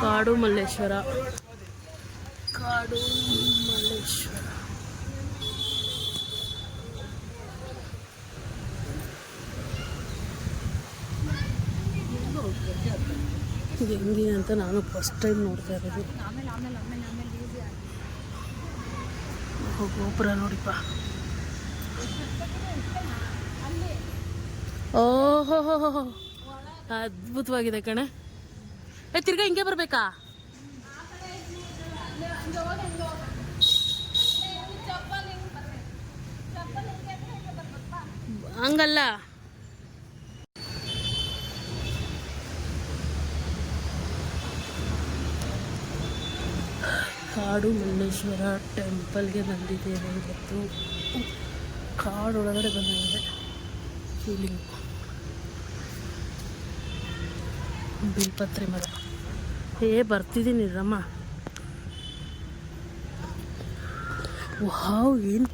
ಕಾಡು ಮಲ್ಲೇಶ್ವರ. ಕಾಡು ಮಲ್ಲೇಶ್ವರ. ಇದು ಅಂತ ನಾನು ಫಸ್ಟ್ ಟೈಮ್ ನೋಡ್ತಾ ಇರೋದು. ಗೋಪುರ ನೋಡಿಪ್ಪ. ಓಹೋ ಅದ್ಭುತವಾಗಿದೆ ಕಣೆ. ಏ, ತಿರ್ಗಾ ಹಿಂಗೆ ಬರ್ಬೇಕಾ? ಹಂಗಲ್ಲ. ಕಾಡು ಮಲ್ಲೇಶ್ವರ ಟೆಂಪಲ್ಗೆ ಬಂದಿದ್ದೇವೆ ಇವತ್ತು ಒಳಗಡೆ ಬಂದಿದೆ ಫೀಲಿಂಗ್ ಬಿಲ್ಪತ್ರೆ ಮರ. ಏ ಬರ್ತಿದ್ದೀನಿ ರಮ್ಮ ವಾವ್ ಏನು?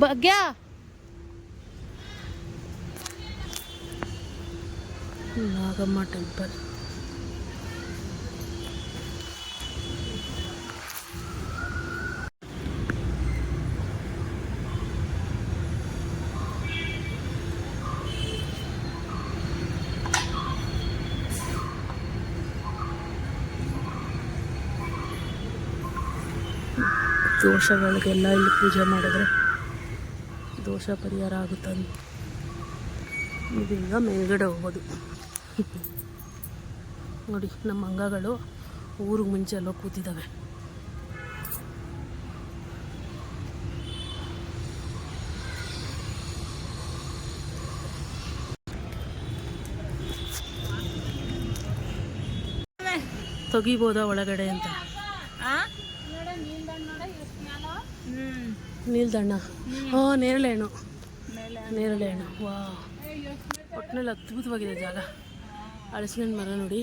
ಭಾಗ್ಯ! ನಾಗಮ್ಮ ಟೆಂಪಲ್. ದೋಷಗಳಿಗೆಲ್ಲ ಇಲ್ಲಿ ಪೂಜೆ ಮಾಡಿದ್ರೆ ದೋಷ ಪರಿಹಾರ ಆಗುತ್ತಂತ ಇದೀಗ ಮೇಲ್ಗಡೆ ಹೋಗೋದು. ನೋಡಿ, ನಮ್ಮ ಅಂಗಗಳು ಊರಿಗೆ ಮುಂಚೆ ಎಲ್ಲೋ ಕೂತಿದ್ದಾವೆ. ತೆಗಿಬೋದಾ ಒಳಗಡೆ ಅಂತ? ನೀಲ್ದಣ್ಣ. ಹ್ಞೂ ನೇರಳೆ ಹಣ್ಣು ನೇರಳೆ ಹಣ್ಣು ವಾ. ಒಟ್ಟಿನಲ್ಲಿ ಅದ್ಭುತವಾಗಿದೆ ಜಾಗ. ಹಣ್ಣು ಮರ ನೋಡಿ.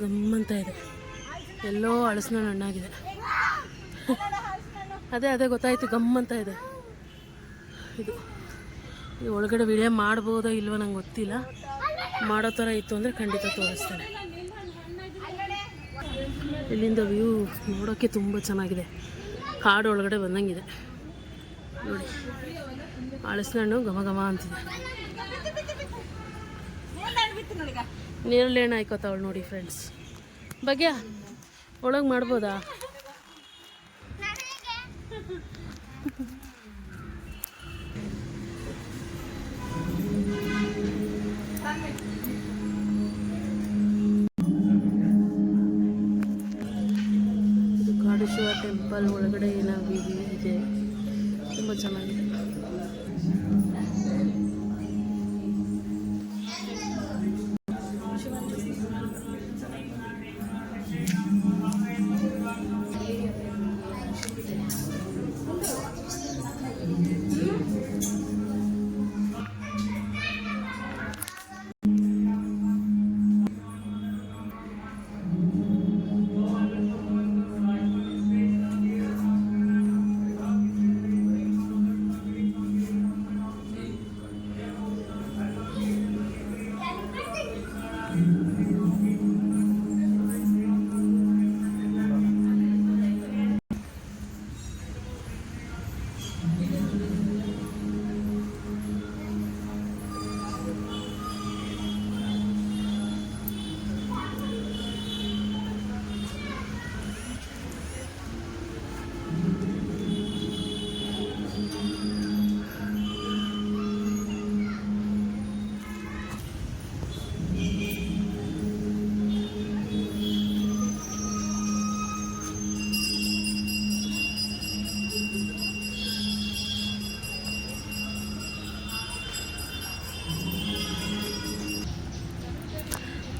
ಗಮ್ಮಂತ ಇದೆ. ಎಲ್ಲೋ ಹಣ್ಣು ಹಣ್ಣಾಗಿದೆ. ಅದೇ ಅದೇ ಗೊತ್ತಾಯಿತು. ಗಮ್ಮಂತ ಇದೆ. ಇದು. ಈ ಒಳಗಡೆ ವಿಡಿಯೋ ಮಾಡ್ಬೋದೋ ಇಲ್ವೋ ನಂಗೆ ಗೊತ್ತಿಲ್ಲ. ಮಾಡೋ ಥರ ಇತ್ತು ಅಂದರೆ ಖಂಡಿತ ತೋರಿಸ್ತೇನೆ. ಇಲ್ಲಿಂದ ವ್ಯೂ ನೋಡೋಕ್ಕೆ ತುಂಬ ಚೆನ್ನಾಗಿದೆ. ಕಾಡು ಒಳಗಡೆ ಬಂದಂಗಿದೆ. ನೋಡಿ ಹಣ್ಣು ಘಮ ಘಮ ಅಂತಿದೆ. ನೇರಳೆ ಹಣ್ಣು ಆಯ್ಕೋತಾವಳು ನೋಡಿ ಫ್ರೆಂಡ್ಸ್ ಭಾಗ್ಯ, ಒಳಗೆ ಮಾಡ್ಬೋದಾ? ಟೆಂಪಲ್ ಒಳಗಡೆ ನಾವು ಇದೆ ತುಂಬ ಚೆನ್ನಾಗಿದೆ.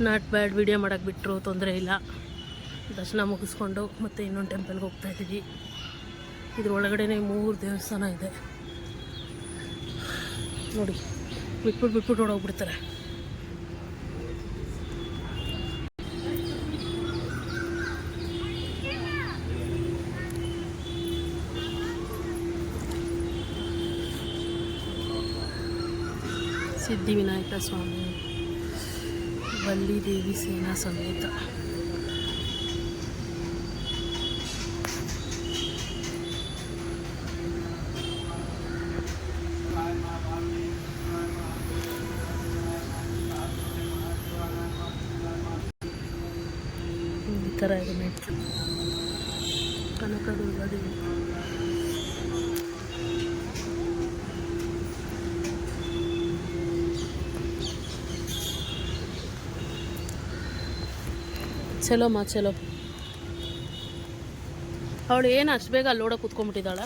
ನಾಟ್ ಬ್ಯಾಡ್ ವಿಡಿಯೋ ಮಾಡೋಕೆ ಬಿಟ್ಟರು ತೊಂದರೆ ಇಲ್ಲ. ದರ್ಶನ ಮುಗಿಸ್ಕೊಂಡು ಮತ್ತೆ ಇನ್ನೊಂದು ಟೆಂಪಲ್ಗೆ ಹೋಗ್ತಾ ಇದ್ದೀವಿ. ಇದ್ರ ಒಳಗಡೆ ಮೂರು ದೇವಸ್ಥಾನ ಇದೆ. ನೋಡಿ ಬಿಟ್ಬಿಟ್ಟು ಬಿಟ್ಬಿಟ್ಟು ಸಿದ್ಧಿ ಸಿದ್ಧಿವಿನಾಯಕ ಸ್ವಾಮಿ. ಬಲ್ಲಿ ದೇವಿ ಸೇನಾ ಸಮೇತ ಈ ಥರ ಇದೆ ಮೆಟ್ಲು ಕನಕದುರ್ಗ ದೇವಿ ಚಲೋ ಮಾ ಚಲೋ. ಅವಳು ಏನು ಅಷ್ಟು ಬೇಗ ಅಲ್ಲಿ ಓಡೋ ಕೂತ್ಕೊಂಡ್ಬಿಟ್ಟಿದ್ದಾಳ?